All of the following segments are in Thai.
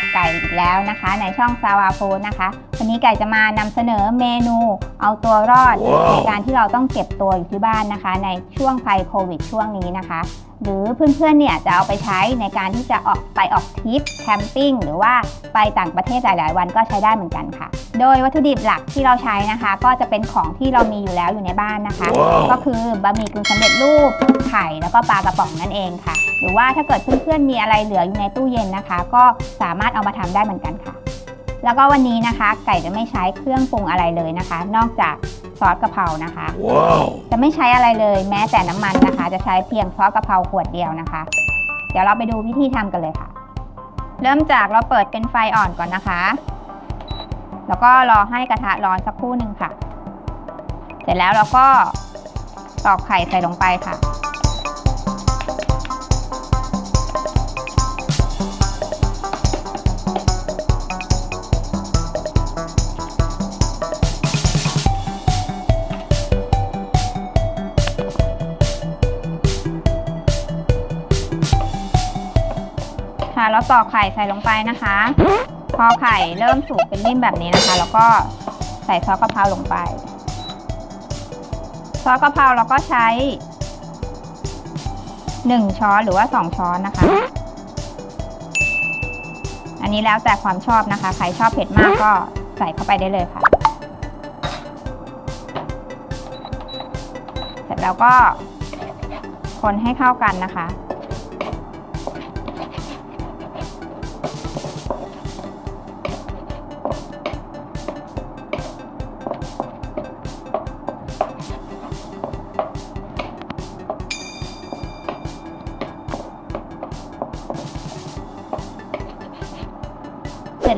กับไก่อีกแล้วนะคะ ในช่องซาวาโฟนะคะ วันนี้ไก่จะมานำเสนอเมนูเอาตัวรอดว้าวในการที่เราต้องเก็บตัวอยู่ที่บ้านนะคะ ในช่วงภัยโควิดช่วงนี้นะคะ หรือเพื่อนๆเนี่ยจะเอาไปใช้ในการที่จะออกไปออกทริปแคมปิ้งหรือว่าไปต่างประเทศหลายๆวันก็ใช้ได้เหมือนกันค่ะ โดยวัตถุดิบหลักที่เราใช้นะคะ ก็จะเป็นของที่เรามีอยู่แล้วอยู่ในบ้านนะคะว้าวก็คือบะหมี่กึ่งสำเร็จรูปไข่แล้วก็ปลากระป๋องนั่นเองค่ะ หรือว่าถ้าเกิดเพื่อนๆมีอะไรเหลืออยู่ในตู้เย็นนะคะ ก็สามารถเอามาทำได้เหมือนกันค่ะ แล้วก็วันนี้นะคะ ไก่จะไม่ใช้เครื่องปรุงอะไรเลยนะคะ นอกจากซอสกะเพรานะคะ Wow. จะไม่ใช้อะไรเลย แม้แต่น้ำมันนะคะ จะใช้เพียงซอสกะเพราขวดเดียวนะคะ เดี๋ยวเราไปดูวิธีทำกันเลยค่ะ เริ่มจากเราเปิดเป็นไฟอ่อนก่อนนะคะ แล้วก็รอให้กระทะร้อนสักครู่หนึ่งค่ะ เสร็จแล้วเราก็ตอกไข่ใส่ลงไปค่ะ ค่ะแล้วตอกไข่ใส่ลงไปนะคะ พอไข่เริ่มสุกเป็นริ่มแบบนี้นะคะ แล้วก็ใส่ซอสกะเพราลงไป ซอสกะเพราเราก็ใช้ 1 ช้อนหรือว่า 2 ช้อนนะคะ อันนี้แล้วแต่ความชอบนะคะ ใครชอบเผ็ดมากก็ใส่เข้าไปได้เลยค่ะ เสร็จแล้วก็คนให้เข้ากันนะคะ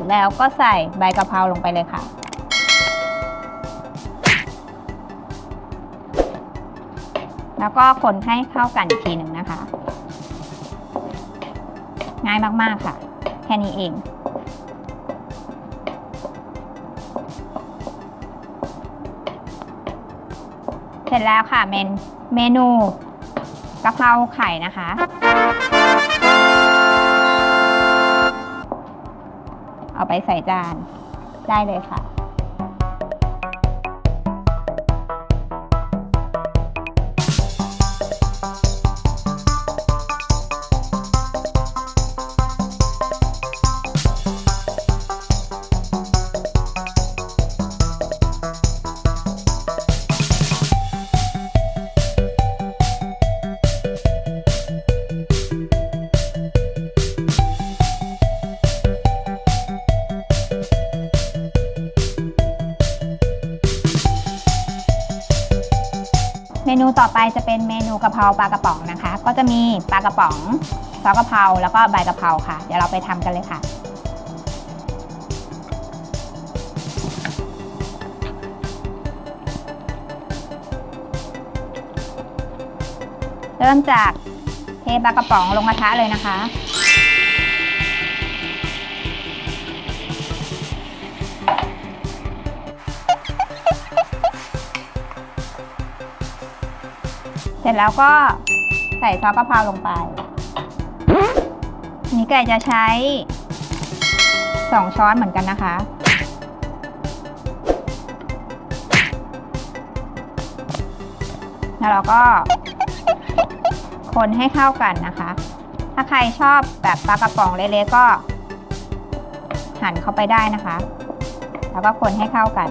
จแล้วก็ใส่ใบกะเพราลงไปเลยค่ะ แล้วก็คนให้เข้ากันอีกทีหนึ่งนะคะ ง่ายมากๆค่ะ แค่นี้เองเสร็จแล้วค่ะเมนเมนูกะเพราไข่นะคะ เอาไปใส่จานได้เลยค่ะ ต่อไปจะเป็นเมนูกะเพราปลากระป๋องนะคะ ก็จะมีปลากระป๋องซอสกะเพราแล้วก็ใบกะเพราค่ะ เดี๋ยวเราไปทำกันเลยค่ะ เริ่มจากเทปลากระป๋องลงกระทะเลยนะคะ เสร็จแล้วก็ใส่ซอสกะเพราลงไปนนี้ไก่จะใช้ 2 ช้อนเหมือนกันนะคะ แล้วเราก็ คนให้เข้ากันนะคะ ถ้าใครชอบแบบปลากระป๋องเละๆก็ หั่นเข้าไปได้นะคะ แล้วก็คนให้เข้ากัน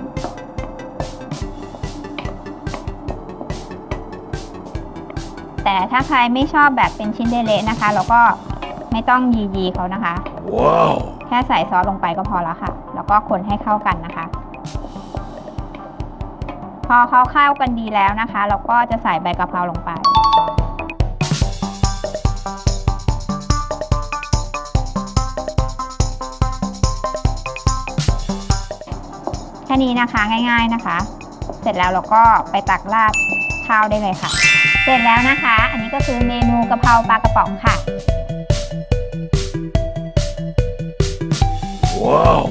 แต่ถ้าใครไม่ชอบแบบเป็นชิ้นเละๆนะคะ เราก็ไม่ต้องยียีเขานะคะ Wow. แค่ใส่ซอสลงไปก็พอแล้วค่ะ แล้วก็คนให้เข้ากันนะคะ พอเขาเข้ากันดีแล้วนะคะ เราก็จะใส่ใบกะเพราลงไป แค่นี้นะคะง่าย ๆนะคะ เสร็จแล้วเราก็ไปตักราด ข้าวได้เลยค่ะ เสร็จแล้วนะคะ อันนี้ก็คือเมนูกะเพราปลากระป๋องค่ะ Wow.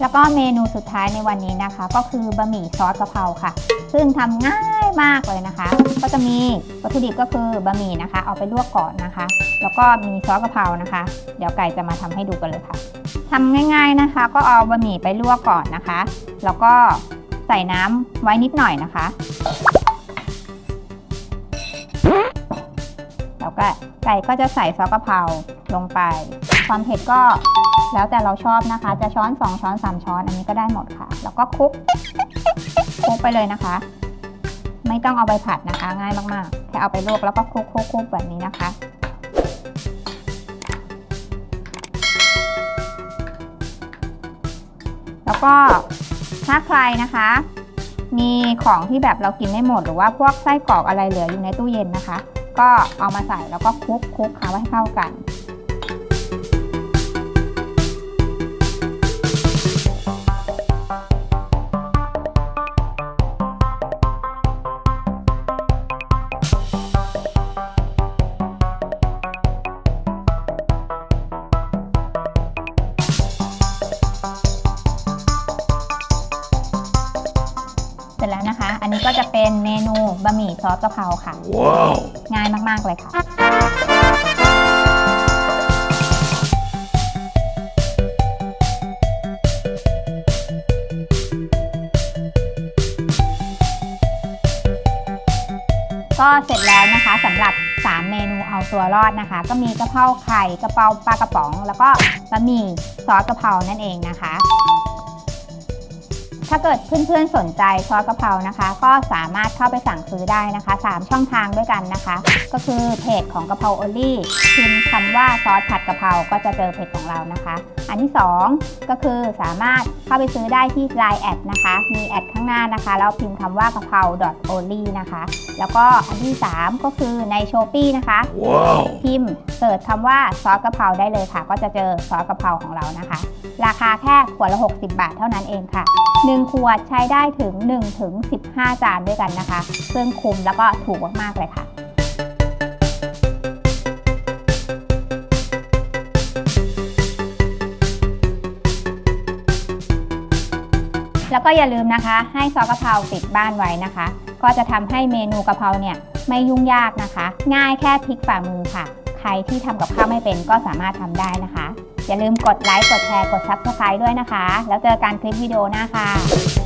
แล้วก็เมนูสุดท้ายในวันนี้นะคะ ก็คือบะหมี่ซอสกะเพราค่ะ ซึ่งทำง่าย มากเลยนะคะ ก็จะมีวัตถุดิบก็คือบะหมี่นะคะ เอาไปลวกก่อนนะคะ แล้วก็มีซอสกะเพรานะคะ เดี๋ยวไก่จะมาทำให้ดูกันเลยค่ะทำง่ายๆนะคะ ก็เอาบะหมี่ไปลวกก่อนนะคะ แล้วก็ใส่น้ำไว้นิดหน่อยนะคะ แล้วก็ไก่ก็จะใส่ซอสกะเพราลงไป ความเผ็ดก็แล้วแต่เราชอบนะคะ จะช้อน 2 ช้อน 3 ช้อน อันนี้ก็ได้หมดค่ะ แล้วก็คลุกคลุกไปเลยนะคะ ไม่ต้องเอาไปผัดนะคะ ง่ายมากๆ แค่เอาไปลวกแล้วก็คลุกคลุกคลุกแบบนี้นะคะ แล้วก็ถ้าใครนะคะ มีของที่แบบเรากินไม่หมด หรือว่าพวกไส้กรอกอะไรเหลืออยู่ในตู้เย็นนะคะ ก็เอามาใส่แล้วก็คลุกคลุกค่ะให้เข้ากัน นะคะอันนี้ก็จะเป็นเมนูบะหมี่ซอสกะเพราค่ะ Wow. ง่ายมากๆเลยค่ะ ก็เสร็จแล้วนะคะสำหรับ 3 เมนูเอาตัวรอดนะคะ ก็มีกะเพราไข่กะเพราปลากระป๋อง แล้วก็บะหมี่ซอสกะเพรานั่นเองนะคะ ถ้าเกิดเพื่อนๆสนใจซอสกะเพรานะคะ ก็สามารถเข้าไปสั่งซื้อได้นะคะ 3 ช่องทางด้วยกันนะคะ ก็คือเพจของกะเพราโอลี่พิมพ์คำว่าซอสผัดกะเพราก็จะเจอเพจของเรานะคะ อันที่ 2 ก็คือสามารถเข้าไปซื้อได้ที่ Line แอดนะคะ มีแอดข้างหน้านะคะแล้วพิมพ์คำว่ากะเพรา .only นะคะ แล้วก็อันที่ 3 ก็คือใน s h อ p e e นะคะ Wow. พิมพ์เสิร์ชคำว่าซอสกะเพราได้เลยค่ะ ก็จะเจอซอสกะเพราของเรานะคะ ราคาแค่ขวดละ 60 บาทเท่านั้นเองค่ะ1 ขวดใช้ได้ถึง1ถึง15 จานด้วยกันนะคะ ซึ่งคุ้มแล้วก็ถูกมาก ๆ เลยค่ะแล้วก็อย่าลืมนะคะ ให้ซอสกะเพราติดบ้านไว้นะคะ ก็จะทำให้เมนูกะเพราเนี่ยไม่ยุ่งยากนะคะ ง่ายแค่พลิกฝ่ามือค่ะ ใครที่ทำกับข้าวไม่เป็นก็สามารถทำได้นะคะ อย่าลืมกดไลค์ กดแชร์ กด Subscribe ด้วยนะคะ แล้วเจอกันคลิปวิดีโอหน้าค่ะ